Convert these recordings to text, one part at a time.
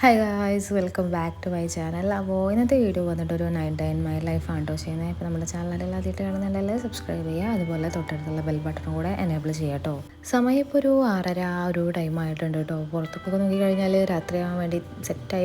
Hi guys welcome back to my channel അപ്പോൾ ഇന്നത്തെ video വന്നിട്ട് ഒരു നൈൻ ടൈൻ മൈ ലൈഫ് ആണ് കേട്ടോ ചെയ്യുന്നത് ഇപ്പോൾ നമ്മുടെ ചാനലിൽ ആദ്യമായിട്ട് കാണുന്നുണ്ടെങ്കിൽ സബ്സ്ക്രൈബ് ചെയ്യുക. അതുപോലെ തൊട്ടടുത്തുള്ള ബെൽ ബട്ടൺ കൂടെ എനേബിൾ ചെയ്യുക കേട്ടോ സമയം ഇപ്പോൾ ഒരു ആറര ഒരു ടൈം ആയിട്ടുണ്ട് കേട്ടോ പുറത്തൊക്കെ നോക്കിക്കഴിഞ്ഞാൽ രാത്രിയാവാൻ വേണ്ടി സെറ്റ്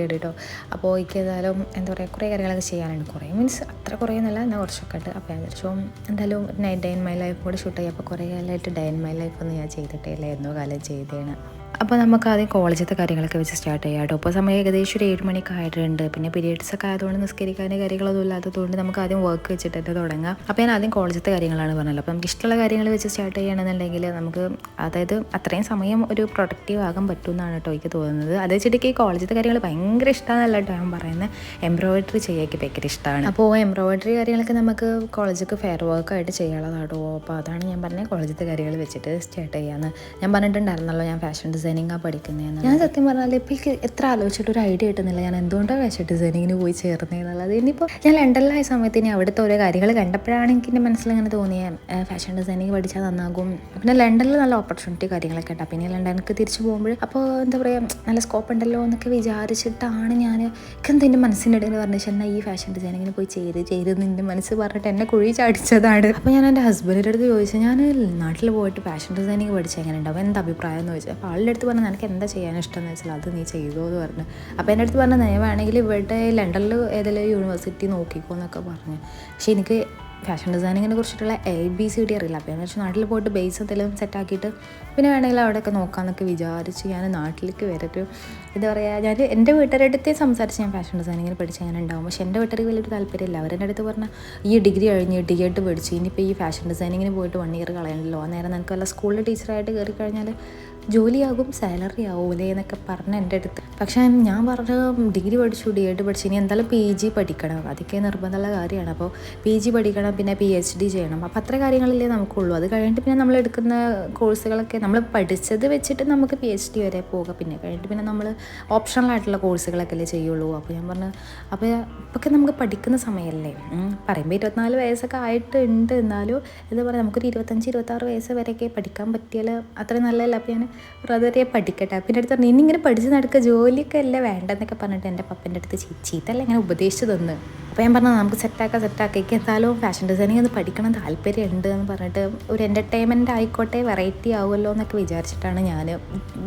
കേട്ടോ അപ്പോൾ എനിക്ക് ഏതായാലും എന്താ പറയുക കുറേ കാര്യങ്ങളൊക്കെ ചെയ്യാനുണ്ട്. കുറേ മീൻസ് അത്ര കുറേ എന്നാൽ കുറച്ചൊക്കെ ഉണ്ട്. അപ്പോൾ ഞാൻ വിചാരിച്ചു എന്തായാലും നൈറ്റ് ടൈൻ മൈ ലൈഫ് കൂടെ ഷൂട്ട് ചെയ്യാം. അപ്പോൾ കുറേ കാലമായിട്ട് ഡൈൻ മൈ ലൈഫ് ഒന്നും ഞാൻ ചെയ്തിട്ടേ ഇല്ല എന്നോ കാലം ചെയ്തേണ് അപ്പോൾ നമുക്ക് ആദ്യം കോളേജത്തെ കാര്യങ്ങളൊക്കെ വെച്ച് സ്റ്റാർട്ട് ചെയ്യാം കേട്ടോ. അപ്പോൾ സമയം ഏകദേശം ഒരു ഏഴ് മണിക്ക് ആയിട്ടുണ്ട്. പിന്നെ പീരീഡ്സ് ഒക്കെ ആയതുകൊണ്ട് നിസ്കരിക്കാനും കാര്യങ്ങളൊന്നും ഇല്ലാത്തതുകൊണ്ട് നമുക്ക് ആദ്യം വർക്ക് വെച്ചിട്ട് തന്നെ തുടങ്ങാം. അപ്പോൾ ഞാൻ ആദ്യം കോളേജത്തെ കാര്യങ്ങളാണ് പറഞ്ഞത് അപ്പോൾ നമുക്ക് ഇഷ്ടമുള്ള കാര്യങ്ങൾ വെച്ച് സ്റ്റാർട്ട് ചെയ്യണമെന്നുണ്ടെങ്കിൽ നമുക്ക് അതായത് അത്രയും സമയം ഒരു പ്രൊഡക്റ്റീവ് ആകാൻ പറ്റുമെന്നാണ് കേട്ടോ എനിക്ക് തോന്നുന്നത്. അത് വെച്ചിട്ട് ഈ കോളേജത്തെ കാര്യങ്ങൾ ഭയങ്കര ഇഷ്ടമാണെന്നല്ല കേട്ടോ ഞാൻ പറയുന്നത്. എംബ്രോയിഡറി ചെയ്യാൻ ഭയങ്കര ഇഷ്ടമാണ് അപ്പോൾ എംബ്രോയിഡറി കാര്യങ്ങളൊക്കെ നമുക്ക് കോളേജൊക്കെ ഫെയർ വർക്കായിട്ട് ചെയ്യാനുള്ളതാട്ടോ. അപ്പോൾ അതാണ് ഞാൻ പറഞ്ഞത് കോളേജത്തെ കാര്യങ്ങൾ വെച്ചിട്ട് സ്റ്റാർട്ട് ചെയ്യാമെന്ന് ഞാൻ പറഞ്ഞിട്ടുണ്ടായിരുന്നല്ലോ ഞാൻ ഫാഷൻ ഡിസൈനിങ് പഠിക്കുന്നതെന്ന് ഞാൻ സത്യം പറഞ്ഞാൽ ഇപ്പോൾ എനിക്ക് എത്ര ആലോചിച്ചിട്ട് ഒരു ഐഡിയ കിട്ടുന്നില്ല. ഞാൻ എന്തുകൊണ്ടാണ് ഫാഷൻ ഡിസൈനിങ്ങിന് പോയി ചേർന്നതെന്നുള്ളത് ഇനിയിപ്പോൾ ഞാൻ ലണ്ടനിലായ സമയത്ത് ഇനി അവിടുത്തെ ഓരോ കാര്യങ്ങൾ കണ്ടപ്പോഴാണ് എനിക്ക് എന്റെ മനസ്സിൽ ഇങ്ങനെ തോന്നിയത് ഫാഷൻ ഡിസൈനിങ് പഠിച്ചാൽ നന്നാകും. പിന്നെ ലണ്ടനിൽ നല്ല ഓപ്പർച്യൂണിറ്റി കാര്യങ്ങളൊക്കെ ഉണ്ടാവും പിന്നെ ലണ്ടനിലേക്ക് തിരിച്ചു പോകുമ്പോൾ അപ്പോൾ എന്താ പറയുക നല്ല സ്കോപ്പ് ഉണ്ടല്ലോ എന്നൊക്കെ വിചാരിച്ചിട്ടാണ് ഞാൻ എനിക്കെന്താ എന്റെ മനസ്സിന്റെ ഇടയിൽ പറഞ്ഞു എന്നാൽ ഈ ഫാഷൻ ഡിസൈനിങ്ങിന് പോയി ചെയ്ത് ചെയ്ത് നിന്റെ മനസ്സ് പറഞ്ഞിട്ട് എന്നെ കുഴി ചാടിച്ചതാണ്. അപ്പോൾ ഞാൻ എന്റെ ഹസ്ബൻഡിന്റെ അടുത്ത് ചോദിച്ചു ഞാൻ നാട്ടിൽ പോയിട്ട് ഫാഷൻ ഡിസൈനിങ് പഠിച്ചാൽ എങ്ങനെ ഉണ്ടാവും എന്താ അഭിപ്രായം? എന്ന് ചോദിച്ചു. അപ്പോൾ ആളുടെ അടുത്ത് പറഞ്ഞു നിനക്ക് എന്താ ചെയ്യാൻ ഇഷ്ടം എന്ന് വെച്ചാൽ അത് നീ ചെയ്തോ എന്ന് പറഞ്ഞു. അപ്പോൾ എന്റെ അടുത്ത് പറഞ്ഞു നീ വേണമെങ്കിൽ ഇവിടെ ലണ്ടനിൽ ഏതെങ്കിലും യൂണിവേഴ്സിറ്റി നോക്കിക്കോ എന്നൊക്കെ പറഞ്ഞു. പക്ഷേ എനിക്ക് ഫാഷൻ ഡിസൈനിങ്ങിനെ കുറിച്ചിട്ടുള്ള എ ബി സി ഡി അറിയില്ല. അപ്പോൾ ഞാൻ വെച്ചാൽ നാട്ടിൽ പോയിട്ട് ബേസ് എന്തെങ്കിലും സെറ്റാക്കിയിട്ട് പിന്നെ വേണമെങ്കിൽ അവിടെയൊക്കെ നോക്കാമെന്നൊക്കെ വിചാരിച്ച് ഞാൻ നാട്ടിലേക്ക് വരൊരു എന്താ പറയുക ഞാൻ എന്റെ വീട്ടുകാരടുത്തേ സംസാരിച്ച് ഞാൻ ഫാഷൻ ഡിസൈനിങ്ങിന് പഠിച്ച് അങ്ങനെ ഉണ്ടാവും. പക്ഷേ എന്റെ വീട്ടുകാർക്ക് വലിയൊരു താല്പര്യമില്ല. അവരെന്റെ അടുത്ത് പറഞ്ഞാൽ ഈ ഡിഗ്രി കഴിഞ്ഞ് ഡി എഡ് പഠിച്ച് ഇനിയിപ്പോൾ ഈ ഫാഷൻ ഡിസൈനിങ്ങിന് പോയിട്ട് വൺ ഇയർ കളയണ്ടല്ലോ അന്നേരം നിനക്ക് വല്ല സ്കൂളിൽ ടീച്ചറായിട്ട് കയറി കഴിഞ്ഞാൽ ജോലിയാകും സാലറി ആവൂലേ എന്നൊക്കെ പറഞ്ഞ് എന്റെ അടുത്ത്. പക്ഷേ ഞാൻ പറഞ്ഞ ഡിഗ്രി പഠിച്ചു ഡി എഡ് പഠിച്ചു. ഇനി എന്തായാലും പി ജി പഠിക്കണം. അതൊക്കെ നിർബന്ധമുള്ള കാര്യമാണ്. അപ്പോൾ പി ജി പഠിക്കണം പിന്നെ പി എച്ച് ഡി ചെയ്യണം. അപ്പോൾ അത്ര കാര്യങ്ങളല്ലേ നമുക്കുള്ളൂ. അത് കഴിഞ്ഞിട്ട് പിന്നെ നമ്മൾ എടുക്കുന്ന കോഴ്സുകളൊക്കെ നമ്മൾ പഠിച്ചത് വെച്ചിട്ട് നമുക്ക് പി എച്ച് ഡി വരെ പോകാം. പിന്നെ കഴിഞ്ഞിട്ട് പിന്നെ നമ്മൾ ഓപ്ഷണൽ ആയിട്ടുള്ള കോഴ്സുകളൊക്കെ അല്ലേ ചെയ്യുള്ളൂ. അപ്പോൾ ഞാൻ പറഞ്ഞു അപ്പോൾ ഇപ്പൊക്കെ നമുക്ക് പഠിക്കുന്ന സമയമല്ലേ. പറയുമ്പോൾ ഇരുപത്തിനാല് വയസ്സൊക്കെ ആയിട്ടുണ്ട്. എന്നാലും എന്താ പറയുക നമുക്കൊരു ഇരുപത്തഞ്ച് ഇരുപത്താറ് വയസ്സ് വരെയൊക്കെ പഠിക്കാൻ പറ്റിയാൽ അത്ര നല്ലതല്ല. അപ്പോൾ ഞാൻ ബ്രദറെ പഠിക്കട്ടെ. പിന്നെ അടുത്ത് പറഞ്ഞു ഇനി ഇങ്ങനെ പഠിച്ച് നടക്കുക ജോലിയൊക്കെ അല്ല വേണ്ടെന്നൊക്കെ പറഞ്ഞിട്ട് എന്റെ പപ്പന്റെ അടുത്ത് ചീത്തല്ല ഇങ്ങനെ ഉപദേശിച്ചു തന്ന് അപ്പോൾ ഞാൻ പറഞ്ഞു നമുക്ക് സെറ്റാക്കാം സെറ്റാക്കാം എനിക്ക് എന്തായാലും ഫാഷൻ ഡിസൈനിങ് ഒന്ന് പഠിക്കണം താല്പര്യമുണ്ട് എന്ന് പറഞ്ഞിട്ട് ഒരു എന്റർടൈൻമെന്റ് ആയിക്കോട്ടെ വെറൈറ്റി ആവുമല്ലോ എന്നൊക്കെ വിചാരിച്ചിട്ടാണ് ഞാൻ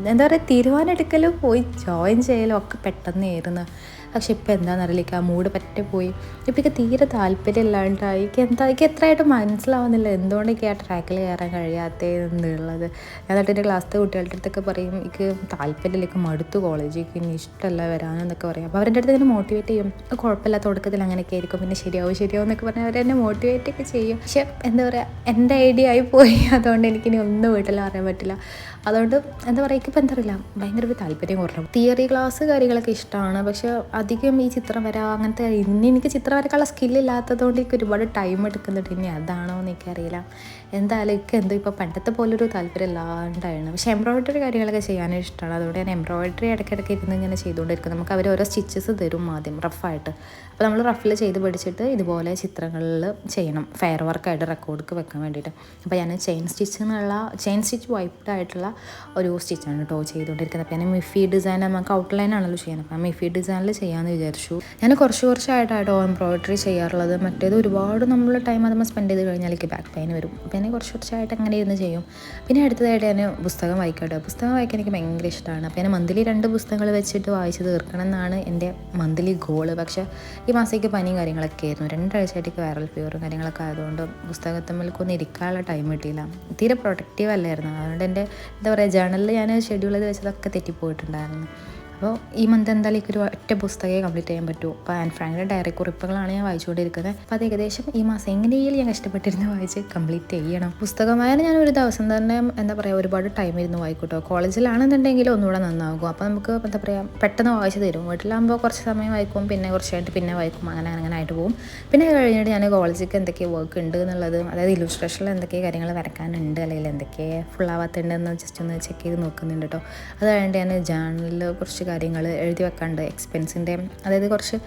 എന്താ പറയുക തീരുമാനം എടുക്കലും പോയി ജോയിൻ ചെയ്യലും ഒക്കെ പെട്ടെന്നായിരുന്നു പക്ഷെ ഇപ്പോൾ എന്താണെന്നറിയില്ല ആ മൂഡ് പറ്റേ പോയി ഇപ്പം തീരെ താല്പര്യമില്ലാണ്ടായി. എനിക്ക് എന്താ എനിക്ക് എത്രയായിട്ട് മനസ്സിലാവുന്നില്ല. എന്തുകൊണ്ടൊക്കെ ആ ട്രാക്കിൽ കയറാൻ കഴിയാത്തതെന്നുള്ളത് ഞാൻ എന്നിട്ട് എന്റെ ക്ലാസ്സിലെ കുട്ടികളുടെ അടുത്തൊക്കെ പറയും എനിക്ക് താല്പര്യമില്ല. എനിക്ക് മടുത്തു കോളേജിലേക്ക് ഇനി ഇഷ്ടമല്ല വരാനെന്നൊക്കെ പറയും. അപ്പോൾ അവരുടെ അടുത്ത് എന്നെ മോട്ടിവേറ്റ് ചെയ്യും. കുഴപ്പമില്ല തുടക്കത്തിൽ അങ്ങനെയൊക്കെ ആയിരിക്കും. പിന്നെ ശരിയാവും ശരിയാവും എന്നൊക്കെ പറഞ്ഞാൽ അവരെന്നെ മോട്ടിവേറ്റ് ഒക്കെ ചെയ്യും. പക്ഷെ എന്താ പറയുക എന്റെ ഐഡിയ ആയി പോയി. അതുകൊണ്ട് എനിക്കിനി ഒന്നും വീട്ടിൽ അറിയാൻ പറ്റില്ല. അതുകൊണ്ട് എന്താ പറയുക ഇപ്പം എന്താ അറിയില്ല. ഭയങ്കര താല്പര്യം കുറഞ്ഞു. തിയറി ക്ലാസ് കാര്യങ്ങളൊക്കെ ഇഷ്ടമാണ് പക്ഷെ അധികം ഈ ചിത്രം വര അങ്ങനത്തെ ഇനി എനിക്ക് ചിത്രം വരക്കാനുള്ള സ്കില്ലില്ലാത്തതുകൊണ്ട് എനിക്ക് ഒരുപാട് ടൈം എടുക്കുന്നുണ്ട്. ഇനി അതാണോ എന്ന് എനിക്കറിയില്ല. എന്തായാലും എനിക്ക് എന്തോ ഇപ്പോൾ പണ്ടത്തെ പോലൊരു താല്പര്യം ഇല്ലാണ്ടായിരുന്നു. പക്ഷെ എംബ്രോയിഡറി കാര്യങ്ങളൊക്കെ ചെയ്യാനും ഇഷ്ടമാണ് അതുകൊണ്ട് ഞാൻ എംബ്രോയിഡറി ഇടയ്ക്കിടയ്ക്ക് ഇരുന്ന് ഇങ്ങനെ ചെയ്തുകൊണ്ടിരിക്കും. നമുക്ക് അവർ ഓരോ സ്റ്റിച്ചസ് തരും ആദ്യം റഫായിട്ട് അപ്പോൾ നമ്മൾ റഫിൽ ചെയ്ത് പഠിച്ചിട്ട് ഇതുപോലെ ചിത്രങ്ങളിൽ ചെയ്യണം. ഫെയർ വർക്കായിട്ട് റെക്കോർഡ്ക്ക് വെക്കാൻ വേണ്ടിയിട്ട്. അപ്പോൾ ഞാൻ ചെയിൻ സ്റ്റിച്ച് എന്നുള്ള ചെയിൻ സ്റ്റിച്ച് വൈപ്ഡ് ആയിട്ടുള്ള ഒരു സ്റ്റിച്ചാണ് കേട്ടോ ചെയ്തുകൊണ്ടിരിക്കുന്നത്. അപ്പോൾ ഞാൻ മിഫി ഡിസൈൻ നമുക്ക് ഔട്ട്ലൈൻ ആണല്ലോ ചെയ്യുന്നത്. അപ്പോൾ മിഫി ഡിസൈനിൽ ചെയ്യാമെന്ന് വിചാരിച്ചു. ഞാൻ കുറച്ച് കുറച്ചായിട്ടായിട്ടോ എംബ്രോയിഡറി ചെയ്യാറുള്ളത്. മറ്റേത് ഒരുപാട് നമ്മൾ ടൈം അതുമ്പോൾ സ്പെൻഡ് ചെയ്ത് കഴിഞ്ഞാൽ എനിക്ക് ബാക്ക് പെയിൻ വരും. അപ്പോൾ ഞാൻ കുറച്ച് കുറച്ചായിട്ട് അങ്ങനെ ഇരുന്ന് ചെയ്യും. പിന്നെ അടുത്തതായിട്ട് ഞാൻ പുസ്തകം വായിക്കട്ടെ പുസ്തകം വായിക്കാൻ എനിക്ക് ഭയങ്കര ഇഷ്ടമാണ്. അപ്പോൾ ഞാൻ മന്ത്ലി രണ്ട് പുസ്തകങ്ങൾ വെച്ചിട്ട് വായിച്ച് തീർക്കണം എന്നാണ് എന്റെ മന്ത്ലി ഗോൾ പക്ഷേ ഈ മാസത്തേക്ക് പനിയും കാര്യങ്ങളൊക്കെ ആയിരുന്നു. രണ്ടാഴ്ചയായിട്ട് വൈറൽ ഫീവറും കാര്യങ്ങളൊക്കെ ആയതുകൊണ്ട് പുസ്തകത്തമ്മൽക്കൊന്നും ഇരിക്കാനുള്ള ടൈം കിട്ടിയില്ല. തീരെ പ്രൊഡക്റ്റീവ് അല്ലായിരുന്നു. അതുകൊണ്ട് എന്റെ എന്താ പറയുക ജേണലിൽ ഞാൻ ഷെഡ്യൂൾ ചെയ്ത് വെച്ചതൊക്കെ തെറ്റിപ്പോയിട്ടുണ്ടായിരുന്നു. അപ്പോൾ ഈ മന്ത് എന്തായാലും എനിക്കൊരു ഒറ്റ പുസ്തകമേ കംപ്ലീറ്റ് ചെയ്യാൻ പറ്റൂ. അപ്പോൾ ആൻ ഫ്രാങ്കിന്റെ ഡയറി കുറിപ്പുകളാണ് ഞാൻ വായിച്ചുകൊണ്ടിരിക്കുന്നത്. അപ്പോൾ അത് ഏകദേശം ഈ മാസം എങ്ങനെയെങ്കിലും ഞാൻ കഷ്ടപ്പെട്ടിരുന്ന് വായിച്ച് കംപ്ലീറ്റ് ചെയ്യണം. പുസ്തകമായാലും ഞാൻ ഒരു ദിവസം തന്നെ എന്താ പറയുക ഒരുപാട് ടൈം ഇരുന്ന് വായിക്കൂട്ടോ. കോളേജിലാണെന്നുണ്ടെങ്കിൽ ഒന്നുകൂടെ നന്നാകും. അപ്പോൾ നമുക്ക് എന്താ പറയുക പെട്ടെന്ന് വായിച്ച് തരും. വീട്ടിലാകുമ്പോൾ കുറച്ച് സമയം വായിക്കും പിന്നെ കുറച്ചായിട്ട് പിന്നെ വായിക്കും. അങ്ങനെ അങ്ങനെ ആയിട്ട് പോകും. പിന്നെ കഴിഞ്ഞിട്ട് ഞാൻ കോളേജിലേക്ക് എന്തൊക്കെ വർക്ക് ഉണ്ട് എന്നുള്ളത് അതായത് ഇലുസ്ട്രേഷനിൽ എന്തൊക്കെ കാര്യങ്ങൾ വരക്കാനുണ്ട് അല്ലെങ്കിൽ എന്തൊക്കെ ഫുൾ ആവാത്തുണ്ടെന്ന് ജസ്റ്റ് ഒന്ന് ചെക്ക് ചെയ്ത് നോക്കുന്നുണ്ട് കേട്ടോ അത് കഴിഞ്ഞിട്ട് ഞാൻ ജേണലിൽ കുറച്ച് കാര്യങ്ങൾ എഴുതി വെക്കാണ്ട് എക്സ്പെൻസിന്റെ അതായത് കുറച്ച്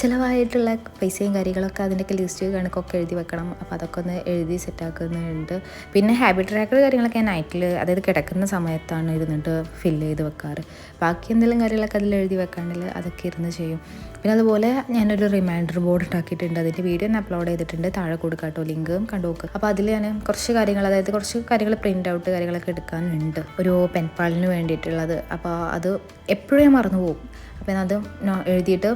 ചിലവായിട്ടുള്ള പൈസയും കാര്യങ്ങളൊക്കെ അതിന്റെയൊക്കെ ലിസ്റ്റ് കണക്കൊക്കെ എഴുതി വെക്കണം. അപ്പോൾ അതൊക്കെ ഒന്ന് എഴുതി സെറ്റാക്കുന്നുണ്ട് പിന്നെ ഹാബിറ്റ് ട്രാക്കർ കാര്യങ്ങളൊക്കെ ഞാൻ നൈറ്റിൽ അതായത് കിടക്കുന്ന സമയത്താണ് ഇരുന്നിട്ട് ഫില്ല് ചെയ്ത് വെക്കാറ്. ബാക്കി എന്തെങ്കിലും കാര്യങ്ങളൊക്കെ അതിൽ എഴുതി വെക്കാണ്ടെങ്കിൽ അതൊക്കെ ഇരുന്ന് ചെയ്യും. പിന്നെ അതുപോലെ ഞാനൊരു റിമൈൻഡർ ബോർഡ് ഉണ്ടാക്കിയിട്ടുണ്ട് അതിന്റെ വീഡിയോ ഞാൻ അപ്ലോഡ് ചെയ്തിട്ടുണ്ട്. താഴെ കൊടുക്കാം കേട്ടോ ലിങ്ക് കണ്ടു നോക്കുക അപ്പോൾ അതിൽ ഞാൻ കുറച്ച് കാര്യങ്ങൾ അതായത് കുറച്ച് കാര്യങ്ങൾ പ്രിന്റ് ഔട്ട് കാര്യങ്ങളൊക്കെ എടുക്കാനുണ്ട്. ഒരു പെൻപാളിന് വേണ്ടിയിട്ടുള്ളത്. അപ്പോൾ അത് എപ്പോഴും മറന്നു പോകും അപ്പോൾ ഞാൻ അത് എഴുതിയിട്ട്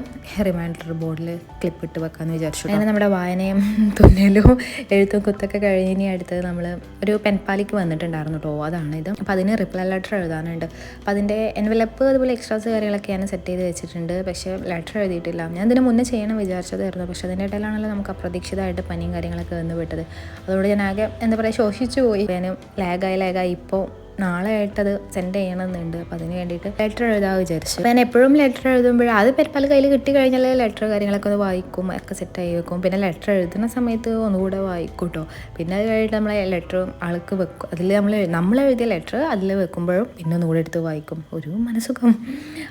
റിമൈൻഡർ ബോർഡിൽ ക്ലിപ്പ് ഇട്ട് വെക്കാമെന്ന് വിചാരിച്ചു അങ്ങനെ നമ്മുടെ വായനയും തുന്നലും എഴുത്തും കുത്തൊക്കെ കഴിഞ്ഞ് ഇനി അടുത്തത് നമ്മൾ ഒരു പെൻപാലിക്ക് വന്നിട്ടുണ്ടായിരുന്നു കേട്ടോ അതാണ് ഇത്. അപ്പോൾ അതിന് റിപ്ലൈ ലെറ്റർ എഴുതാനുണ്ട്. അപ്പോൾ അതിന്റെ എൻവലപ്പ് അതുപോലെ എക്സ്ട്രാസ് കാര്യങ്ങളൊക്കെ ഞാൻ സെറ്റ് ചെയ്ത് വെച്ചിട്ടുണ്ട്. പക്ഷേ ലെറ്റർ എഴുതിയിട്ടില്ല. ഞാൻ ഇതിന് മുന്നേ ചെയ്യണം വിചാരിച്ചതായിരുന്നു. പക്ഷേ അതിന്റെ ഇടയിലാണല്ലോ നമുക്ക് അപ്രതീക്ഷിതമായിട്ട് പനിയും കാര്യങ്ങളൊക്കെ വന്ന് വിട്ടത് അതുകൊണ്ട് ഞാൻ ആകെ എന്താ പറയുക ശോഷിച്ചു പോയി ഞാൻ ലാഗായി ലാഗായി ഇപ്പോൾ നാളെ അത് സെൻഡ് ചെയ്യണമെന്നുണ്ട്. അപ്പോൾ അതിന് വേണ്ടിയിട്ട് ലെറ്റർ എഴുതാൻ വിചാരിച്ചു. ഞാൻ എപ്പോഴും ലെറ്റർ എഴുതുമ്പോൾ അത് പെരുപ്പാൽ കയ്യിൽ കിട്ടി കഴിഞ്ഞാൽ ലെറ്റർ കാര്യങ്ങളൊക്കെ ഒന്ന് വായിക്കും ഒക്കെ സെറ്റ് ആയി വെക്കും. പിന്നെ ലെറ്റർ എഴുതുന്ന സമയത്ത് ഒന്നുകൂടെ വായിക്കും കേട്ടോ പിന്നെ അത് കഴിഞ്ഞിട്ട് നമ്മളെ ലെറ്റർ ആൾക്ക് വെക്കും. അതിൽ നമ്മൾ നമ്മൾ എഴുതിയ ലെറ്റർ അതിൽ വെക്കുമ്പോഴും പിന്നെ ഒന്നുകൂടെ എടുത്ത് വായിക്കും. ഒരു മനസ്സുഖം.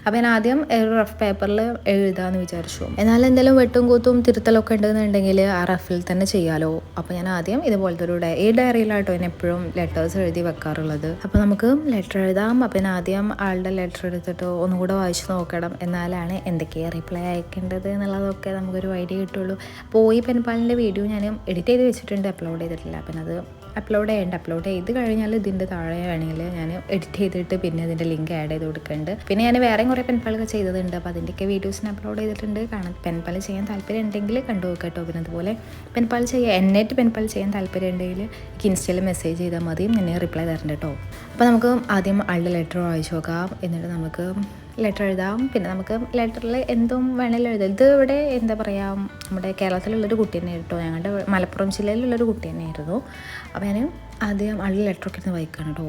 അപ്പോൾ ഞാൻ ആദ്യം ഒരു റഫ് പേപ്പറിൽ എഴുതാമെന്ന് വിചാരിച്ചു. എന്നാൽ എന്തെങ്കിലും വെട്ടും കൂത്തും തിരുത്തലൊക്കെ ഉണ്ടെന്നുണ്ടെങ്കിൽ ആ റഫിൽ തന്നെ ചെയ്യാലോ. അപ്പോൾ ഞാൻ ആദ്യം ഇതുപോലത്തെ ഒരു ഈ ഡയറിയിലാട്ടോ ഞാൻ എപ്പോഴും ലെറ്റേഴ്സ് എഴുതി വെക്കാറുള്ളത്. നമുക്ക് ലെറ്റർ എഴുതാം. അപ്പം ആദ്യം ആളുടെ ലെറ്റർ എടുത്തിട്ട് ഒന്നുകൂടെ വായിച്ച് നോക്കണം. എന്നാലാണ് എന്തൊക്കെയാണ് റിപ്ലൈ അയക്കേണ്ടത് എന്നുള്ളതൊക്കെ നമുക്കൊരു ഐഡിയ കിട്ടുള്ളൂ. അപ്പോൾ ഈ പെൻപാലിന്റെ വീഡിയോ ഞാൻ എഡിറ്റ് ചെയ്ത് വെച്ചിട്ടുണ്ട് അപ്ലോഡ് ചെയ്തിട്ടില്ല. അപ്പം അത് അപ്ലോഡ് ചെയ്യേണ്ട അപ്ലോഡ് ചെയ്ത് കഴിഞ്ഞാൽ ഇതിന്റെ താഴെ വേണമെങ്കിൽ ഞാൻ എഡിറ്റ് ചെയ്തിട്ട് പിന്നെ അതിന്റെ ലിങ്ക് ആഡ് ചെയ്ത് കൊടുക്കുന്നുണ്ട് പിന്നെ ഞാൻ വേറെ കുറേ പെൻപാലൊക്കെ ചെയ്തതുണ്ട്. അപ്പോൾ അതിന്റെയൊക്കെ വീഡിയോസിന് അപ്ലോഡ് ചെയ്തിട്ടുണ്ട്. കാരണം പെൻപാൽ ചെയ്യാൻ താല്പര്യം ഉണ്ടെങ്കിൽ കണ്ടു നോക്കട്ടോ പിന്നെ അതുപോലെ പെൻപാൽ ചെയ്യാൻ എന്നിട്ട് പെൻപാൽ ചെയ്യാൻ താല്പര്യം ഉണ്ടെങ്കിൽ എനിക്ക് ഇൻസ്റ്റയിൽ മെസ്സേജ് ചെയ്താൽ മതി. ഞാൻ റിപ്ലൈ തരണ്ട കേട്ടോ. അപ്പോൾ നമുക്ക് ആദ്യം ആളുടെ ലെറ്റർ വായിച്ചു നോക്കാം. എന്നിട്ട് നമുക്ക് ലെറ്റർ എഴുതാം. പിന്നെ നമുക്ക് ലെറ്ററിൽ എന്തും വേണമെങ്കിലും എഴുതാം. ഇത് ഇവിടെ എന്താ പറയുക നമ്മുടെ കേരളത്തിലുള്ളൊരു കുട്ടി തന്നെ കേട്ടോ ഞങ്ങളുടെ മലപ്പുറം ജില്ലയിലുള്ളൊരു കുട്ടി തന്നെയായിരുന്നു. അപ്പോൾ ഞാൻ ആദ്യം ആളുടെ ലെറ്ററൊക്കെ ഇരുന്ന് വായിക്കാണ് കേട്ടോ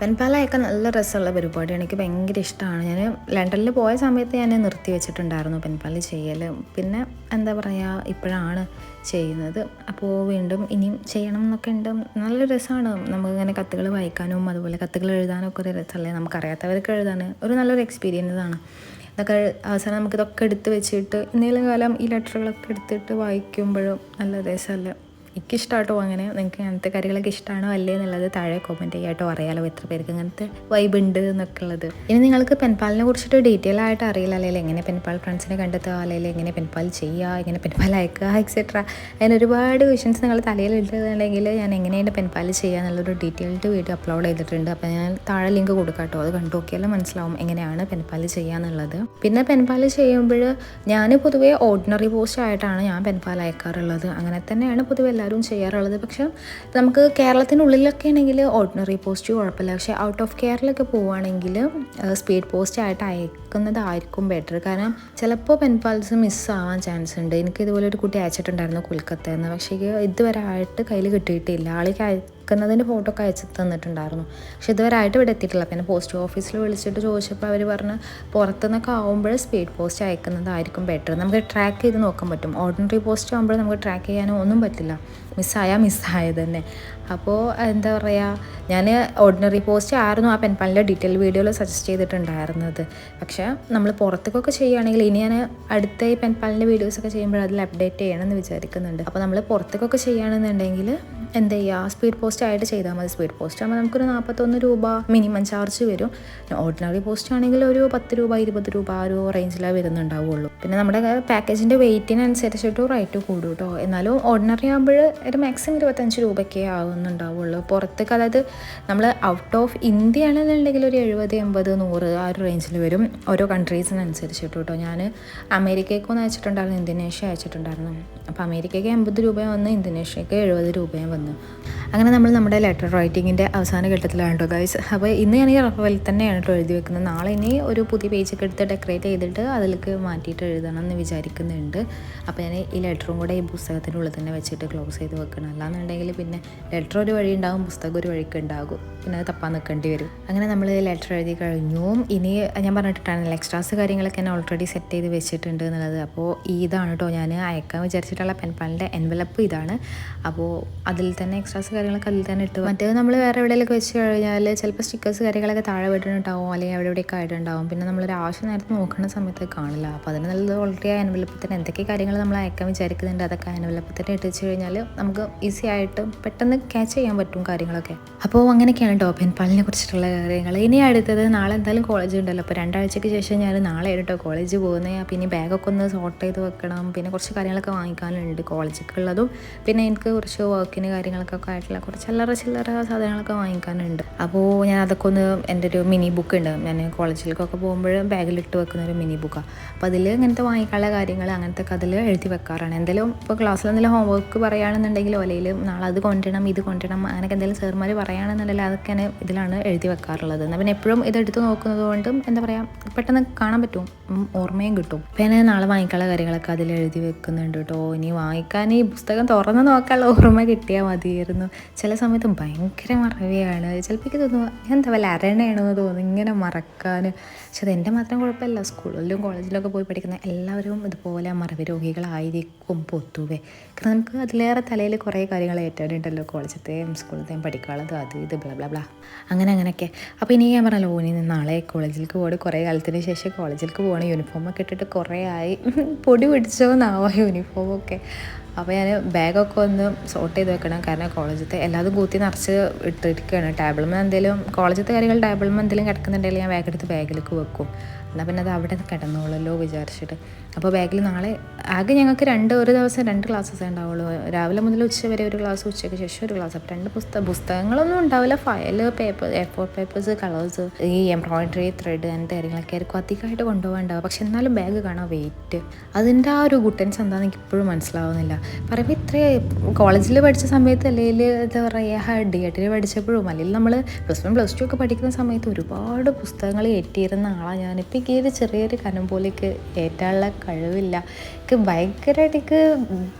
പെൻപാലയൊക്കെ നല്ല രസമുള്ള പരിപാടിയാണ്. എനിക്ക് ഭയങ്കര ഇഷ്ടമാണ് ഞാൻ ലണ്ടനിൽ പോയ സമയത്ത് ഞാൻ നിർത്തി വെച്ചിട്ടുണ്ടായിരുന്നു പെൻപാൽ ചെയ്യൽ. പിന്നെ എന്താ പറയുക ഇപ്പോഴാണ് ചെയ്യുന്നത്. അപ്പോൾ വീണ്ടും ഇനിയും ചെയ്യണം എന്നൊക്കെ ഉണ്ട്. നല്ല രസമാണ്. നമുക്കിങ്ങനെ കത്തുകൾ വായിക്കാനും അതുപോലെ കത്തുകൾ എഴുതാനും ഒക്കെ ഒരു രസമല്ലേ? നമുക്കറിയാത്തവർക്ക് എഴുതാൻ ഒരു നല്ലൊരു എക്സ്പീരിയൻസ് ആണ്. ഇതൊക്കെ അവസാനം നമുക്കിതൊക്കെ എടുത്ത് വെച്ചിട്ട് എന്തെങ്കിലും കാലം ഈ ലെറ്ററുകളൊക്കെ എടുത്തിട്ട് വായിക്കുമ്പോഴും നല്ല രസമല്ലേ? എനിക്കിഷ്ടമാട്ടോ അങ്ങനെ. നിങ്ങൾക്ക് അങ്ങനത്തെ കാര്യങ്ങളൊക്കെ ഇഷ്ടമാണോ അല്ലേ എന്നുള്ളത് താഴെ കോമെന്റ് ചെയ്യാട്ടോ. അറിയാലോ എത്ര പേർക്ക് അങ്ങനത്തെ വൈബ് ഉണ്ട് എന്നൊക്കെ ഉള്ളത്. ഇനി നിങ്ങൾക്ക് പെൻപാലിനെ കുറിച്ചിട്ട് ഡീറ്റെയിൽ ആയിട്ട് അറിയില്ല. അല്ലെങ്കിൽ എങ്ങനെ പെൻപാൽ ഫ്രണ്ട്സിനെ കണ്ടെത്തുക. അല്ലെങ്കിൽ എങ്ങനെ പെൻപാൽ ചെയ്യുക. എങ്ങനെ പെൻപാൽ അയക്കുക എക്സെട്ര അതിന് ഒരുപാട് ക്വസ്റ്റ്യൻസ് നിങ്ങൾ തലയിൽ ഇട്ടിട്ടുണ്ടെങ്കിൽ ഞാൻ എങ്ങനെയാണ് പെൻപാൽ ചെയ്യുക എന്നുള്ളൊരു ഡീറ്റെയിൽഡ് വീഡിയോ അപ്ലോഡ് ചെയ്തിട്ടുണ്ട്. അപ്പോൾ ഞാൻ താഴെ ലിങ്ക് കൊടുക്കാട്ടോ. അത് കണ്ടു നോക്കിയാലും മനസ്സിലാവും എങ്ങനെയാണ് പെൻപാൽ ചെയ്യുക എന്നുള്ളത്. പിന്നെ പെൻപാൽ ചെയ്യുമ്പോൾ ഞാൻ പൊതുവേ ഓർഡിനറി പോസ്റ്റ് ആയിട്ടാണ് ഞാൻ പെൻപാൽ അയക്കാറുള്ളത്. അങ്ങനെ തന്നെയാണ് പൊതുവെ എല്ലാവരും ചെയ്യാറുള്ളത്. പക്ഷേ നമുക്ക് കേരളത്തിനുള്ളിലൊക്കെ ആണെങ്കിൽ ഓർഡിനറി പോസ്റ്റ് കുഴപ്പമില്ല. പക്ഷേ ഔട്ട് ഓഫ് കേരളൊക്കെ പോവുകയാണെങ്കിൽ സ്പീഡ് പോസ്റ്റ് ആയിട്ട് അയക്കുന്നതായിരിക്കും ബെറ്റർ കാരണം ചിലപ്പോൾ പെൻപാൽസ് മിസ്സാവാൻ ചാൻസ് ഉണ്ട്. എനിക്ക് ഇതുപോലെ ഒരു കുട്ടി അയച്ചിട്ടുണ്ടായിരുന്നു കൊൽക്കത്തയിൽ നിന്ന്. പക്ഷേ ഇതുവരെ ആയിട്ട് കയ്യിൽ കിട്ടിയിട്ടില്ല. ആൾക്ക് അയക്കുന്നതിന്റെ ഫോട്ടോ ഒക്കെ അയച്ചു തന്നിട്ടുണ്ടായിരുന്നു. പക്ഷെ ഇതുവരെ ആയിട്ട് ഇവിടെ എത്തിയിട്ടില്ല. പിന്നെ പോസ്റ്റ് ഓഫീസിൽ വിളിച്ചിട്ട് ചോദിച്ചപ്പോൾ അവർ പറഞ്ഞ് പുറത്തുനിന്നൊക്കെ ആകുമ്പോൾ സ്പീഡ് പോസ്റ്റ് അയക്കുന്നതായിരിക്കും ബെറ്റർ നമുക്ക് ട്രാക്ക് ചെയ്ത് നോക്കാൻ പറ്റും. ഓർഡിനറി പോസ്റ്റ് ആകുമ്പോൾ നമുക്ക് ട്രാക്ക് ചെയ്യാനോ ഒന്നും പറ്റില്ല. മിസ്സായാൽ മിസ്സായത് തന്നെ. അപ്പോൾ എന്താ പറയുക ഞാൻ ഓർഡിനറി പോസ്റ്റ് ആയിരുന്നു ആ പെൻപാലിന്റെ ഡീറ്റെയിൽ വീഡിയോയിൽ സജസ്റ്റ് ചെയ്തിട്ടുണ്ടായിരുന്നത്. പക്ഷേ നമ്മൾ പുറത്തേക്കൊക്കെ ചെയ്യുകയാണെങ്കിൽ ഇനി ഞാൻ അടുത്ത ഈ പെൻപാലിന്റെ വീഡിയോസൊക്കെ ചെയ്യുമ്പോൾ അതിൽ അപ്ഡേറ്റ് ചെയ്യണമെന്ന് വിചാരിക്കുന്നുണ്ട്. അപ്പോൾ നമ്മൾ പുറത്തേക്കൊക്കെ ചെയ്യുകയാണെന്നുണ്ടെങ്കിൽ എന്താ ചെയ്യുക? സ്പീഡ് പോസ്റ്റ് ആയിട്ട് ചെയ്താൽ മതി. സ്പീഡ് പോസ്റ്റ് ആകുമ്പോൾ നമുക്കൊരു നാൽപ്പത്തൊന്ന് രൂപ മിനിമം ചാർജ് വരും. ഓർഡിനറി പോസ്റ്റ് ആണെങ്കിൽ ഒരു പത്ത് രൂപ ഇരുപത് രൂപ ആ ഒരു റേഞ്ചിലേ വരുന്നുണ്ടാവുള്ളൂ. പിന്നെ നമ്മുടെ പാക്കേജിന്റെ വെയിറ്റിനനുസരിച്ചിട്ട് റേറ്റ് കൂടും കേട്ടോ എന്നാലും ഓർഡിനറി ആകുമ്പോൾ ഒരു മാക്സിമം ഇരുപത്തഞ്ച് രൂപയ്ക്കേ ആവുന്നുണ്ടാവുള്ളൂ. പുറത്തേക്ക് അതായത് നമ്മൾ ഔട്ട് ഓഫ് ഇന്ത്യ ആണെന്നുണ്ടെങ്കിൽ ഒരു എഴുപത് എൺപത് നൂറ് ആ ഒരു റേഞ്ചിൽ വരും. ഓരോ കൺട്രീസിനനുസരിച്ചിട്ട് കേട്ടോ ഞാൻ അമേരിക്കയ്ക്കൊന്ന് അയച്ചിട്ടുണ്ടായിരുന്നു ഇന്തോനേഷ്യ അയച്ചിട്ടുണ്ടായിരുന്നു. അപ്പോൾ അമേരിക്കയ്ക്ക് എൺപത് രൂപയും വന്ന് ഇന്തോനേഷ്യയ്ക്ക് എഴുപത് രൂപയും വന്നു. 하. അങ്ങനെ നമ്മൾ നമ്മുടെ ലെറ്റർ റൈറ്റിങ്ങിന്റെ അവസാന ഘട്ടത്തിലാണ് കേട്ടോ ഗൈസ് അപ്പോൾ ഇന്ന് ഞാൻ ഈ റഫവൽ തന്നെയാണ് കേട്ടോ എഴുതി വെക്കുന്നത്. നാളെ ഇനി ഒരു പുതിയ പേജൊക്കെ എടുത്ത് ഡെക്കറേറ്റ് ചെയ്തിട്ട് അതിലേക്ക് മാറ്റിയിട്ട് എഴുതണം എന്ന് വിചാരിക്കുന്നുണ്ട്. അപ്പോൾ ഞാൻ ഈ ലെറ്ററും കൂടെ ഈ പുസ്തകത്തിന്റെ ഉള്ളിൽ തന്നെ വെച്ചിട്ട് ക്ലോസ് ചെയ്ത് വെക്കണം. അല്ലാന്നുണ്ടെങ്കിൽ പിന്നെ ലെറ്റർ ഒരു വഴി ഉണ്ടാകും പുസ്തകം ഒരു വഴിക്ക് ഉണ്ടാകും. പിന്നെ അത് തപ്പാൻ നിൽക്കേണ്ടി വരും. അങ്ങനെ നമ്മൾ ലെറ്റർ എഴുതി കഴിഞ്ഞു. ഇനി ഞാൻ പറഞ്ഞിട്ടാണ് എക്സ്ട്രാസ് കാര്യങ്ങളൊക്കെ ഞാൻ ഓൾറെഡി സെറ്റ് ചെയ്ത് വെച്ചിട്ടുണ്ട് എന്നുള്ളത്. അപ്പോൾ ഇതാണ് കേട്ടോ ഞാൻ അയക്കാൻ വിചാരിച്ചിട്ടുള്ള പെൻപാലിന്റെ എൻവലപ്പ് ഇതാണ്. അപ്പോൾ അതിൽ തന്നെ എക്സ്ട്രാസ് കാര്യങ്ങളൊക്കെ അതിൽ തന്നെ ഇട്ട് മറ്റേത് നമ്മൾ വേറെ എവിടെയെങ്കിലും വെച്ച് കഴിഞ്ഞാൽ ചിലപ്പോൾ സ്റ്റിക്കേഴ്സ് കാര്യങ്ങളൊക്കെ താഴെ വീട്ടിട്ടുണ്ടാവും അല്ലെങ്കിൽ അവിടെ ഇവിടെയൊക്കെ ആയിട്ടുണ്ടാവും. പിന്നെ ഒരു ആവശ്യം നേരത്തെ നോക്കുന്ന സമയത്ത് കാണില്ല. അപ്പോൾ അതിന് നല്ലത് ഓൾറെഡി അനുവലപ്പത്തിന് എന്തൊക്കെ കാര്യങ്ങൾ നമ്മൾ അയക്കാൻ വിചാരിക്കുന്നുണ്ട് അതൊക്കെ അനുവലപ്പത്തിന് ഇട്ട് വെച്ച് കഴിഞ്ഞാൽ നമുക്ക് ഈസി ആയിട്ട് പെട്ടെന്ന് ക്യാച്ച് ചെയ്യാൻ പറ്റും കാര്യങ്ങളൊക്കെ. അപ്പോൾ അങ്ങനെയൊക്കെയാണ് ടോപ്പ് ആൻഡ് പാലിനെ കുറിച്ചിട്ടുള്ള കാര്യങ്ങൾ ഇനി അടുത്തത് നാളെ എന്തായാലും കോളേജ് ഉണ്ടല്ലോ. അപ്പോൾ രണ്ടാഴ്ചയ്ക്ക് ശേഷം ഞാൻ നാളെ കേട്ടോ കോളേജ് പോകുന്നത് പിന്നെ ബാഗൊക്കെ ഒന്ന് സോർട്ട് ചെയ്ത് വെക്കണം. പിന്നെ കുറച്ച് കാര്യങ്ങളൊക്കെ വാങ്ങിക്കാനുണ്ട് കോളേജിലേക്കുള്ളതും പിന്നെ എനിക്ക് കുറച്ച് വർക്കിന് കാര്യങ്ങളൊക്കെ ആയിട്ടുള്ള കുറച്ച് ചില്ലറ ചില്ലറ സാധനങ്ങളൊക്കെ വാങ്ങിക്കാനുണ്ട്. അപ്പോൾ ഞാൻ അതൊക്കെ ഒന്ന് എന്റെ ഒരു മിനി ബുക്ക് ഉണ്ട്. ഞാൻ കോളേജിലേക്കൊക്കെ പോകുമ്പോൾ ബാഗിലിട്ട് വെക്കുന്ന ഒരു മിനി ബുക്കാണ് അപ്പോൾ അതിൽ ഇങ്ങനത്തെ വാങ്ങിക്കാനുള്ള കാര്യങ്ങൾ അങ്ങനത്തെ അതിൽ എഴുതി വെക്കാറാണ്. എന്തെങ്കിലും ഇപ്പോൾ ക്ലാസ്സിൽ എന്തെങ്കിലും ഹോംവർക്ക് പറയുകയാണെന്നുണ്ടെങ്കിൽ ഒലയിൽ നാളെ അത് കൊണ്ടുവരണം ഇത് കൊണ്ടുവരണം അങ്ങനെയൊക്കെ എന്തെങ്കിലും സാർമാർ പറയുകയാണെന്നുണ്ടെങ്കിൽ അതൊക്കെ ഞാൻ ഇതിലാണ് എഴുതി വെക്കാറുള്ളത്. എന്നാൽ പിന്നെ എപ്പോഴും ഇതെടുത്ത് നോക്കുന്നത് കൊണ്ടും എന്താ പറയുക പെട്ടെന്ന് കാണാൻ പറ്റും. ഓർമ്മയും കിട്ടും. പിന്നെ നാളെ വാങ്ങിക്കാനുള്ള കാര്യങ്ങളൊക്കെ അതിൽ എഴുതി വെക്കുന്നുണ്ട് കേട്ടോ. ഇനി വാങ്ങിക്കാൻ ഈ പുസ്തകം തുറന്ന് നോക്കാനുള്ള ഓർമ്മ കിട്ടിയാൽ മതിയായിരുന്നു. ചില സമയത്ത് ഭയങ്കര മറവിയാണ്. ചിലപ്പോൾ എനിക്ക് തോന്നുന്നു എന്താ വല്ല അരണയാണെന്ന് തോന്നുന്നു ഇങ്ങനെ മറക്കാൻ പക്ഷെ അതെന്റെ മാത്രം കുഴപ്പമില്ല. സ്കൂളിലും കോളേജിലൊക്കെ പോയി പഠിക്കുന്ന എല്ലാവരും ഇതുപോലെ മറവി രോഗികളായിരിക്കും പൊത്തുവേ കാരണം നമുക്ക് അതിലേറെ തലയിൽ കുറേ കാര്യങ്ങൾ ഏറ്റാനുണ്ടല്ലോ. കോളേജത്തെയും സ്കൂളത്തെയും പഠിക്കാനുള്ളത് അത് ഇത് ബ്ലബ്ല ബ്ല അങ്ങനെ അങ്ങനെയൊക്കെ. അപ്പോൾ ഇനി ഞാൻ പറഞ്ഞല്ലോ ഓനി നാളെ കോളേജിലേക്ക് പോയി കുറേ കാലത്തിന് ശേഷം കോളേജിലേക്ക് പോകണം. യൂണിഫോമൊക്കെ ഇട്ടിട്ട് കുറേ ആയി. പൊടി പിടിച്ചോന്നാവോ യൂണിഫോമൊക്കെ. അപ്പോൾ ഞാൻ ബാഗൊക്കെ ഒന്ന് സോർട്ട് ചെയ്ത് വെക്കണം. കാരണം കോളേജത്തെ എല്ലാതും കൂത്തി നിറച്ച് ഇട്ടിരിക്കുകയാണ് ടേബിളുമ്പോൾ എന്തെങ്കിലും കോളേജത്തെ കാര്യങ്ങൾ ടേബിളുമ്പോൾ എന്തെങ്കിലും കിടക്കുന്നുണ്ടെങ്കിൽ ഞാൻ ബാഗ് എടുത്ത് ബാഗിലേക്ക് വെക്കും. എന്നാൽ പിന്നെ അത് അവിടെ കിടന്നോളല്ലോ വിചാരിച്ചിട്ട്. അപ്പോൾ ബാഗിൽ നാളെ ആകെ ഞങ്ങൾക്ക് രണ്ട് ഒരു ദിവസം രണ്ട് ക്ലാസ്സസ് ഉണ്ടാവുള്ളൂ. രാവിലെ മുതൽ ഉച്ച വരെ ഒരു ക്ലാസ് ഉച്ചയ്ക്ക് ശേഷം ഒരു ക്ലാസ് അപ്പോൾ രണ്ട് പുസ്തക പുസ്തകങ്ങളൊന്നും ഉണ്ടാവില്ല. File paper A four papers colours ഈ എംബ്രോയിഡറി ത്രെഡ് അങ്ങനത്തെ കാര്യങ്ങളൊക്കെ ആയിരിക്കും അധികമായിട്ട് കൊണ്ടുപോകാണ്ടാവുക പക്ഷെ എന്നാലും ബാഗ് കാണാൻ വെയിറ്റ് അതിന്റെ ആ ഒരു ഗുട്ടൻസ് എന്താണെന്ന് എനിക്ക് ഇപ്പോഴും മനസ്സിലാവുന്നില്ല. പറയുമ്പോൾ ഇത്രയും കോളേജിൽ പഠിച്ച സമയത്ത് അല്ലെങ്കിൽ എന്താ പറയുക ഡി പഠിച്ചപ്പോഴും അല്ലെങ്കിൽ നമ്മൾ പ്ലസ് വൺ പ്ലസ് ടു ഒക്കെ പഠിക്കുന്ന സമയത്ത് ഒരുപാട് പുസ്തകങ്ങൾ ഏറ്റിയിരുന്ന ആളാണ് ഞാനിപ്പോൾ എനിക്ക് ഈ ചെറിയൊരു കനം പോലേക്ക് ഏറ്റാനുള്ള കഴിവില്ല. എനിക്ക് ഭയങ്കരമായിട്ട് എനിക്ക്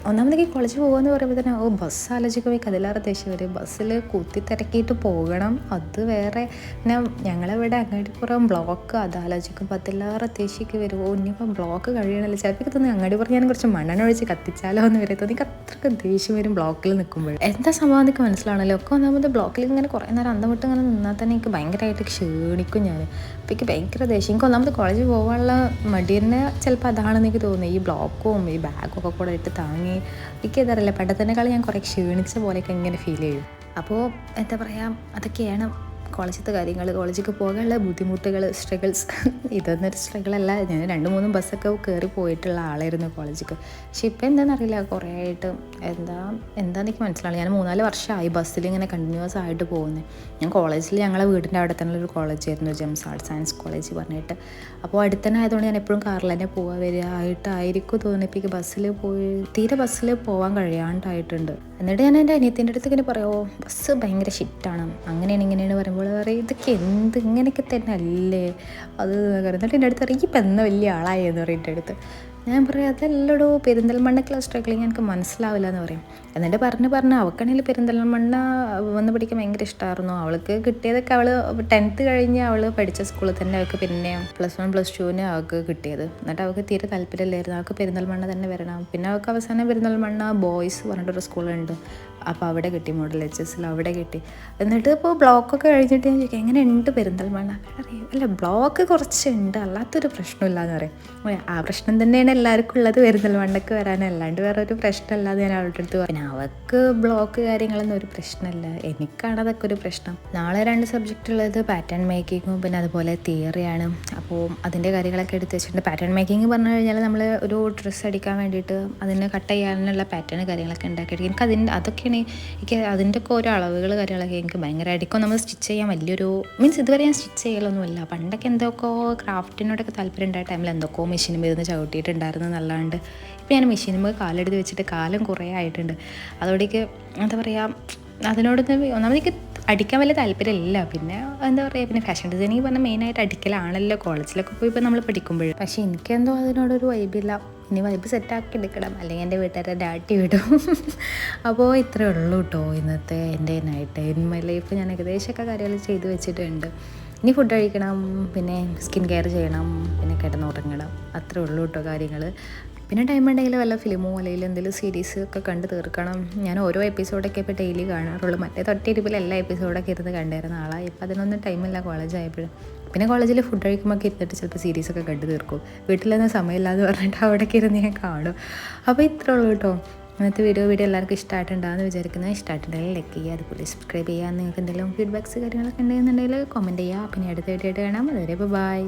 ഒന്നാമതേക്ക് കോളേജ് പോകുമെന്ന് പറയുമ്പോൾ തന്നെ ഓ ബസ് ആലോചിക്കുമ്പോൾ അതിലേറെ ദേഷ്യം വരും. ബസ്സിൽ കുത്തി തിരക്കിയിട്ട് പോകണം. അത് വേറെ. പിന്നെ ഞങ്ങളിവിടെ അങ്ങാടിപ്പുറം ബ്ലോക്ക് അത് ആലോചിക്കുമ്പോൾ അതിലേറെ ദേഷ്യക്ക് വരും. ഓ ഇനിയിപ്പോൾ ബ്ലോക്ക് കഴിയണമല്ലോ ചിലപ്പോൾ തോന്നി അങ്ങാടിപ്പുറം ഞാൻ കുറച്ച് മണ്ണെണ്ണ ഒഴിച്ച് കത്തിച്ചാലോ എന്ന് വരെ തോന്നി. എനിക്ക് അത്രയ്ക്ക് ദേഷ്യം വരും ബ്ലോക്കിൽ നിൽക്കുമ്പോൾ എന്താ സംഭവം എനിക്ക് മനസ്സിലാണല്ലോ ഒക്കെ ഒന്നാമത് ബ്ലോക്കിൽ ഇങ്ങനെ കുറേ നേരം അന്തമിട്ട് ഇങ്ങനെ നിന്നാൽ തന്നെ എനിക്ക് ഭയങ്കരമായിട്ട് ക്ഷീണിക്കും ഞാൻ. അപ്പോൾ എനിക്ക് ഭയങ്കര ദേഷ്യം. എനിക്ക് ഒന്നാമത് കോളേജ് പോകാനുള്ള മടിയെന്നെ ചിലപ്പോൾ അതാണെന്ന് എനിക്ക് തോന്നുന്നത് ഈ ബ്ലോക്കും ഈ ബാഗും ഒക്കെ കൂടെ ഇട്ട് താങ്ങി എനിക്ക് ഇതറിയില്ല പെട്ടെന്നേക്കാൾ ഞാൻ കുറേ ക്ഷീണിച്ച പോലെയൊക്കെ ഇങ്ങനെ ഫീൽ ചെയ്യും. അപ്പോൾ എന്താ പറയുക അതൊക്കെയാണ് കോളേജത്തെ കാര്യങ്ങൾ കോളേജിലേക്ക് പോകാനുള്ള ബുദ്ധിമുട്ടുകൾ സ്ട്രഗിൾസ് ഇതൊന്നും ഒരു സ്ട്രഗിളല്ല ഞാൻ രണ്ട് മൂന്നും ബസ്സൊക്കെ കയറി പോയിട്ടുള്ള ആളായിരുന്നു കോളേജിലേക്ക്. പക്ഷേ ഇപ്പം എന്താണെന്നറിയില്ല കുറേ ആയിട്ട് എന്താ എന്താന്ന് എനിക്ക് മനസ്സിലാവില്ല ഞാൻ മൂന്നാൽ വർഷമായി ബസ്സിൽ ഇങ്ങനെ കണ്ടിന്യൂസ് ആയിട്ട് പോകുന്നത് ഞാൻ കോളേജിൽ ഞങ്ങളെ വീടിന്റെ അവിടെ തന്നെ ഒരു കോളേജായിരുന്നു ജെംസ് ആർട്സ് സയൻസ് കോളേജ് പറഞ്ഞിട്ട്. അപ്പോൾ അടുത്തന്നെ ആയതുകൊണ്ട് ഞാൻ എപ്പോഴും കാറിൽ തന്നെ പോകാൻ വരിക ആയിട്ടായിരിക്കും തോന്നിപ്പിക്ക് ബസ്സിൽ പോയി തീരെ ബസ്സിൽ പോകാൻ കഴിയാണ്ടായിട്ടുണ്ട്. എന്നിട്ട് ഞാൻ എന്റെ അനിയത്തിന്റെ അടുത്ത് ഇങ്ങനെ പറയുമോ ബസ് ഭയങ്കര ഷിറ്റാണ് അങ്ങനെയാണ് ഇങ്ങനെയാണ് പറയുമ്പോൾ പറയും ഇതൊക്കെ എന്ത് ഇങ്ങനെയൊക്കെ തന്നെ അല്ലേ അത്. എന്നിട്ട് എന്റെ അടുത്ത് പറയും എന്ന വലിയ ആളായി എന്ന് പറയും എന്റെ അടുത്ത്. ഞാൻ പറയും അതല്ലടോ പെരിന്തൽമണ്ണക്കുള്ള സ്ട്രഗിളിങ് എനിക്ക് മനസ്സിലാവില്ല എന്ന് പറയും. എന്നിട്ട് പറഞ്ഞ് പറഞ്ഞ് അവൾക്കാണെങ്കിൽ പെരിന്തൽമണ്ണ വന്ന് പഠിക്കാൻ ഭയങ്കര ഇഷ്ടമായിരുന്നു അവൾക്ക് കിട്ടിയതൊക്കെ അവൾ ടെൻത്ത് കഴിഞ്ഞ് അവൾ പഠിച്ച സ്കൂളിൽ തന്നെ അവൾക്ക് പിന്നെ പ്ലസ് വൺ പ്ലസ് ടുവിന് അവൾക്ക് കിട്ടിയത്. എന്നിട്ട് അവൾക്ക് തീരെ താല്പര്യമില്ലായിരുന്നു. അവൾക്ക് പെരിന്തൽമണ്ണ തന്നെ വരണം. പിന്നെ അവൾക്ക് അവസാനം പെരിന്തൽമണ്ണ ബോയ്സ് പറഞ്ഞിട്ടൊരു സ്കൂളുണ്ട് അപ്പോൾ അവിടെ കിട്ടി മോഡൽ എച്ച് എസിൽ അവിടെ കിട്ടി. എന്നിട്ട് ഇപ്പോൾ ബ്ലോക്കൊക്കെ കഴിഞ്ഞിട്ട് ഞാൻ ചോദിക്കാം എങ്ങനെ ഉണ്ട് പെരിന്തൽമണ്ണ? അറിയാം അല്ല ബ്ലോക്ക് കുറച്ചുണ്ട്. അല്ലാത്തൊരു പ്രശ്നമില്ല എന്ന് പറയും ആ പ്രശ്നം തന്നെയാണ് എല്ലാവർക്കും ഉള്ളത് പെരിന്തൽമണ്ണക്ക് വരാൻ അല്ലാണ്ട് വേറെ ഒരു പ്രശ്നമല്ലാതെ ഞാൻ അവളുടെ അടുത്ത്. പിന്നെ അവൾക്ക് ബ്ലോക്ക് കാര്യങ്ങളൊന്നും ഒരു പ്രശ്നമല്ല. എനിക്കാണ് അതൊക്കെ ഒരു പ്രശ്നം. നാളെ രണ്ട് സബ്ജക്റ്റ് ഉള്ളത് പാറ്റേൺ മേക്കിങ്ങും പിന്നെ അതുപോലെ തിയറിയാണ് അപ്പോൾ അതിന്റെ കാര്യങ്ങളൊക്കെ എടുത്ത് വെച്ചിട്ടുണ്ട്. പാറ്റേൺ മേക്കിംഗ് പറഞ്ഞു കഴിഞ്ഞാൽ നമ്മൾ ഒരു ഡ്രസ്സ് അടിക്കാൻ വേണ്ടിയിട്ട് അതിന് കട്ട് ചെയ്യാനുള്ള പാറ്റേൺ കാര്യങ്ങളൊക്കെ ഉണ്ടാക്കിയിട്ട് എനിക്ക് അതിന്റെ അതൊക്കെയാണ് എനിക്ക് അതിന്റെ ഒക്കെ ഓരോ അളവുകൾ കാര്യങ്ങളൊക്കെ എനിക്ക് ഭയങ്കരമായിട്ട് ഇപ്പോൾ നമ്മൾ സ്റ്റിച്ച് ചെയ്യാൻ വലിയൊരു മീൻസ് ഇതുവരെ ഞാൻ സ്റ്റിച്ച് ചെയ്യലൊന്നുമില്ല. പണ്ടൊക്കെ എന്തൊക്കെയോ ക്രാഫ്റ്റിനോടൊക്കെ താല്പര്യം ഉണ്ടായ ടൈമിൽ എന്തൊക്കെയോ മെഷീൻ ഇരുന്ന് ചവിട്ടിയിട്ടുണ്ടായിരുന്നു എന്നല്ലാണ്ട്. ഇപ്പോൾ ഞാൻ മെഷീനും കാലെടുത്ത് വെച്ചിട്ട് കാലം കുറേ ആയിട്ടുണ്ട്. അതോടേക്ക് എന്താ പറയുക അതിനോടൊന്നും ഒന്നാമതേക്ക് അടിക്കാൻ വലിയ താല്പര്യമില്ല പിന്നെ എന്താ പറയുക പിന്നെ ഫാഷൻ ഡിസൈനിങ് പറഞ്ഞാൽ മെയിനായിട്ട് അടിക്കലാണല്ലോ കോളേജിലൊക്കെ പോയി ഇപ്പോൾ നമ്മൾ പഠിക്കുമ്പോൾ പക്ഷേ എനിക്കെന്തോ അതിനോടൊരു വൈബില്ല ഇനി വൈബ് സെറ്റാക്കി എടുക്കണം. അല്ലെങ്കിൽ എന്റെ വീട്ടുകാരെ ഡാട്ടി വിടും. അപ്പോൾ ഇത്രയേ ഉള്ളൂ കേട്ടോ ഇന്നത്തെ എന്റെ നൈറ്റ് ഇൻ മൈ ലൈഫ് ഞാൻ ഏകദേശമൊക്കെ കാര്യങ്ങൾ ചെയ്തു വെച്ചിട്ടുണ്ട്. ഇനി ഫുഡ് കഴിക്കണം പിന്നെ സ്കിൻ കെയർ ചെയ്യണം പിന്നെ കിടന്നുറങ്ങണം. അത്രേ ഉള്ളൂ കേട്ടോ കാര്യങ്ങൾ. പിന്നെ ടൈം ഉണ്ടെങ്കിൽ വല്ല ഫിലിമോ അല്ലെങ്കിൽ എന്തെങ്കിലും സീരീസ് ഒക്കെ കണ്ട് തീർക്കണം. ഞാൻ ഓരോ എപ്പിസോഡൊക്കെ ഇപ്പോൾ ഡെയിലി കാണാറുള്ളൂ. മറ്റേ തൊട്ടിരിപ്പിൽ എല്ലാ എപ്പിസോഡൊക്കെ ഇരുന്ന് കണ്ടിരുന്ന ആളാണ് ഇപ്പം അതിനൊന്നും ടൈമില്ല കോളേജ് ആയപ്പോഴും. പിന്നെ കോളേജിൽ ഫുഡ് കഴിക്കുമ്പോൾ ഒക്കെ ഇരുന്നിട്ട് ചിലപ്പോൾ സീരീസൊക്കെ കണ്ടു തീർക്കും. വീട്ടിലൊന്നും സമയമില്ല എന്ന് പറഞ്ഞിട്ട് അവിടെ ഇരുന്ന് ഞാൻ കാണും. അപ്പോൾ ഇത്രേ ഉള്ളൂ കേട്ടോ. ഇന്നത്തെ വീഡിയോ വീഡിയോ എല്ലാവർക്കും ഇഷ്ടമായിട്ടുണ്ടാകുമെന്ന് വിചാരിക്കുന്നത് ഇഷ്ടമായിട്ടുണ്ടെങ്കിൽ ലൈക്ക് ചെയ്യുക അതുപോലെ സബ്സ്ക്രൈബ് ചെയ്യുക. നിങ്ങൾക്ക് എന്തെങ്കിലും ഫീഡ്ബാക്ക്സ് കാര്യങ്ങളൊക്കെ ഉണ്ടെന്നുണ്ടെങ്കിൽ കമന്റ് ചെയ്യുക. പിന്നെ അടുത്ത വീഡിയോ ആയിട്ട് കാണാം. അതുവരെ ബൈ